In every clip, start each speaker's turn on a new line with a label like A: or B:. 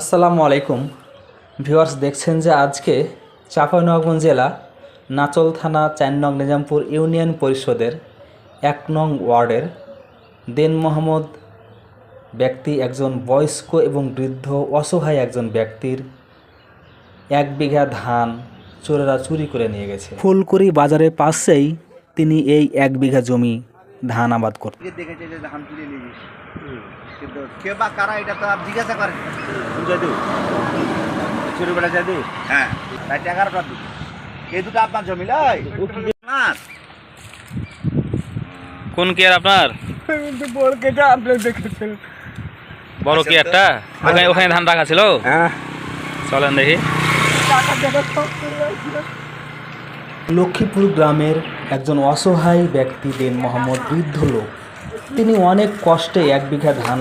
A: আসসালামু আলাইকুম। ভিউয়ার্স, দেখছেন যে আজকে চাঁপাইনবাবগঞ্জ জেলা নাচল থানা চার নং নিজামপুর ইউনিয়ন পরিষদের এক নং ওয়ার্ডের দেন মোহাম্মদ ব্যক্তি একজন বয়স্ক এবং বৃদ্ধ অসহায় একজন ব্যক্তির এক বিঘা ধান চোরেরা চুরি করে নিয়ে গেছে। ফুলকুড়ি বাজারে পাশেই তিনি এই এক বিঘা জমি ধান আবাদ করতেন
B: যে যে ধান তুলে নিয়ে গেছে। কিন্তু কে বা এটা জিজ্ঞাসা করেন
C: জাদু? চুরি বেড়া জাদু?
B: হ্যাঁ। রাত এগারোটার দিকে। এই দুটো আপনার জমি লাই আপনার?
D: কোন কেয়ার আপনার? বড় কেয়ারটা ওখানে ওখানে ধান রাখা ছিল?
C: হ্যাঁ।
D: চলেন দেখি
C: টাকা টাকা সব চলে আসছিল
A: লক্ষ্মীপুর গ্রামের একজন অসহায় ব্যক্তি দেন মোহাম্মদ বৃদ্ধ লোক। তিনি অনেক কষ্টে এক বিঘা ধান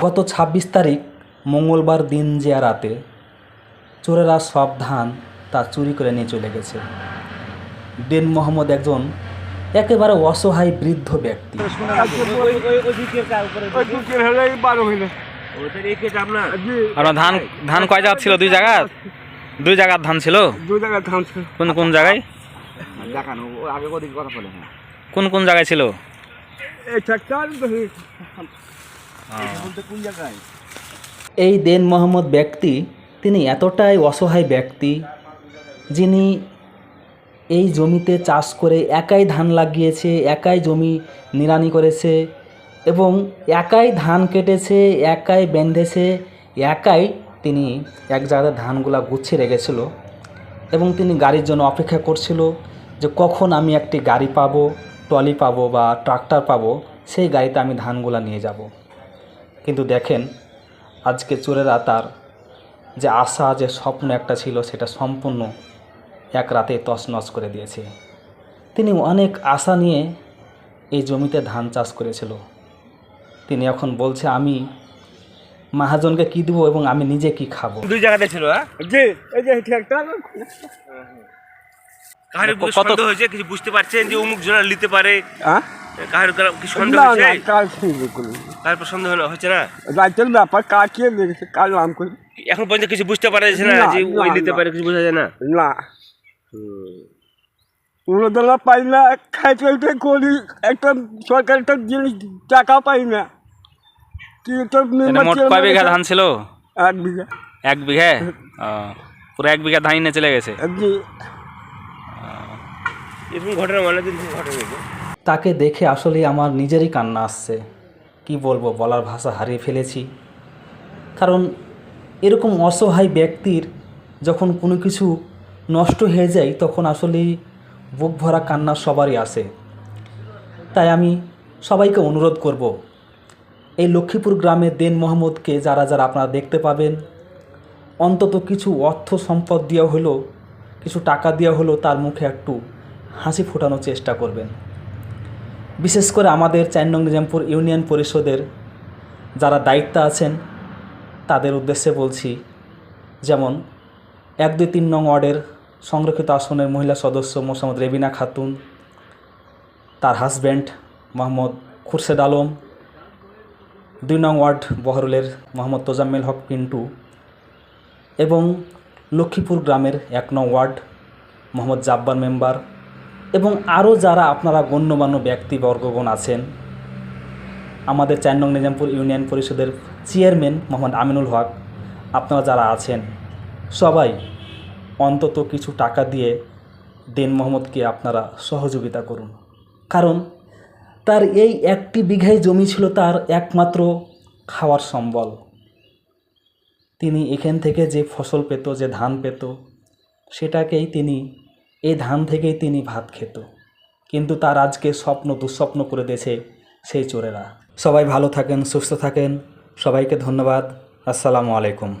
A: গত ২৬ তারিখ মঙ্গলবার দিন যে রাতে চোরেরা সব ধান তা চুরি করে নিয়ে চলে গেছে। দেন মোহাম্মদ একজন একেবারে অসহায় বৃদ্ধ ব্যক্তি।
D: আপনার ধান ধান কয় জায়গা ছিল? দুই জায়গা দুই জায়গার ধান ছিল?
C: দু জায়গায় ধান ছিল।
D: কোন কোন জায়গায়?
B: দেখানো আগে ওদিক কথা বলে
D: কোন কোন জায়গায় ছিল?
C: এই
B: কোন জায়গায়?
A: এই দেন মোহাম্মদ ব্যক্তি, তিনি এতটাই অসহায় ব্যক্তি, যিনি এই জমিতে চাষ করে একাই ধান লাগিয়েছে, একাই জমি নিড়ানি করেছে এবং একাই ধান কেটেছে, একাই বেঁধেছে, একাই তিনি এক জায়গায় ধানগুলা গুছিয়ে রেখেছিল এবং তিনি গাড়ির জন্য অপেক্ষা করছিল যে কখন আমি একটি গাড়ি পাবো, ট্রলি পাবো বা ট্রাক্টর পাবো, সেই গাড়িতে আমি ধানগুলা নিয়ে যাব। কিন্তু দেখেন আজকে চোরেরা তার যে আশা যে স্বপ্ন একটা ছিল সেটা সম্পূর্ণ এক রাতে তছনছ করে দিয়েছে। তিনি অনেক আশা নিয়ে এই জমিতে ধান চাষ করেছিল। তিনি এখন বলছে আমি মহাজনকে কী দেবো এবং আমি নিজে কি খাব?
D: দুই জায়গাতে ছিল হ্যাঁ?
C: জি এই যে ট্রাক্টর
E: কাহার উপর
D: কত-
E: হয়েছে কিছু বুঝতে পারছেন যে অমুক জনা নিতে পারে? কারও কি সন্দেহ হয়েছে?
C: কার শুনব কোনো
E: কার সন্দেহ হচ্ছে না?
C: রাজ্যের ব্যাপার কার কে লেগেছে কার নাম করে?
E: এখন পর্যন্ত কিছু বুঝতে পারা যাচ্ছে না
C: না,
E: যে ওই
C: না,
E: পারে কিছু বোঝা যায় না।
C: না। উন্নতলা পাই না খাইতে খাইতে করি একটা সরকার একটা জিনিস টাকা পাই না। কি তো
D: মোট কয় বিঘা ধান ছিল?
C: এক বিঘা।
D: এক বিঘা? পুরো এক বিঘা ধান নিয়ে চলে গেছে?
E: এরকম ঘটনা অনেকদিন থেকে ঘটে গেছে
A: তাকে দেখে আসলে আমার নিজেরই কান্না আসছে। কি বলব, বলার ভাষা হারিয়ে ফেলেছি। কারণ এরকম অসহায় ব্যক্তির যখন কোনো কিছু নষ্ট হয়ে যায়, তখন আসলেই বুক ভরা কান্না সবারই আসে। তাই আমি সবাইকে অনুরোধ করব, এই লক্ষ্মীপুর গ্রামের দেন মোহাম্মদকে যারা যারা আপনারা দেখতে পাবেন, অন্তত কিছু অর্থ সম্পদ দেওয়া হলো, কিছু টাকা দেওয়া হলো, তার মুখে একটু হাসি ফোটানোর চেষ্টা করবেন। বিশেষ করে আমাদের চার নং নিজামপুর ইউনিয়ন পরিষদের যারা দায়িত্বে আছেন, তাদের উদ্দেশ্যে বলছি, যেমন এক দুই তিন নং ওয়ার্ডের সংরক্ষিত আসনের মহিলা সদস্য মোসাম্মদ রেবিনা খাতুন, তার হাজব্যান্ড মোহাম্মদ খুরশেদ আলম, দুই নং ওয়ার্ড বহরুলের মোহাম্মদ তোজাম্মেল হক পিন্টু এবং লক্ষ্মীপুর গ্রামের এক নং ওয়ার্ড মোহাম্মদ জাব্বার মেম্বার এবং আরও যারা আপনারা গণ্যমান্য ব্যক্তিবর্গগণ আছেন, আমাদের চার নিজামপুর ইউনিয়ন পরিষদের চেয়ারম্যান মোহাম্মদ আমিনুল হক, আপনারা যারা আছেন, সবাই অন্তত কিছু টাকা দিয়ে দেন মোহাম্মদকে আপনারা সহযোগিতা করুন। কারণ তার এই একটি বিঘায় জমি ছিল তার একমাত্র খাওয়ার সম্বল। তিনি এখান থেকে যে ফসল পেত, যে ধান পেত, সেটাকেই তিনি এই ধান থেকেই তিনি ভাত খেত। কিন্তু তার আজকে স্বপ্ন দুঃস্বপ্ন করে দিয়েছে সেই চোরেরা। সবাই ভালো থাকেন, সুস্থ থাকেন। সবাইকে ধন্যবাদ। আসসালামু আলাইকুম।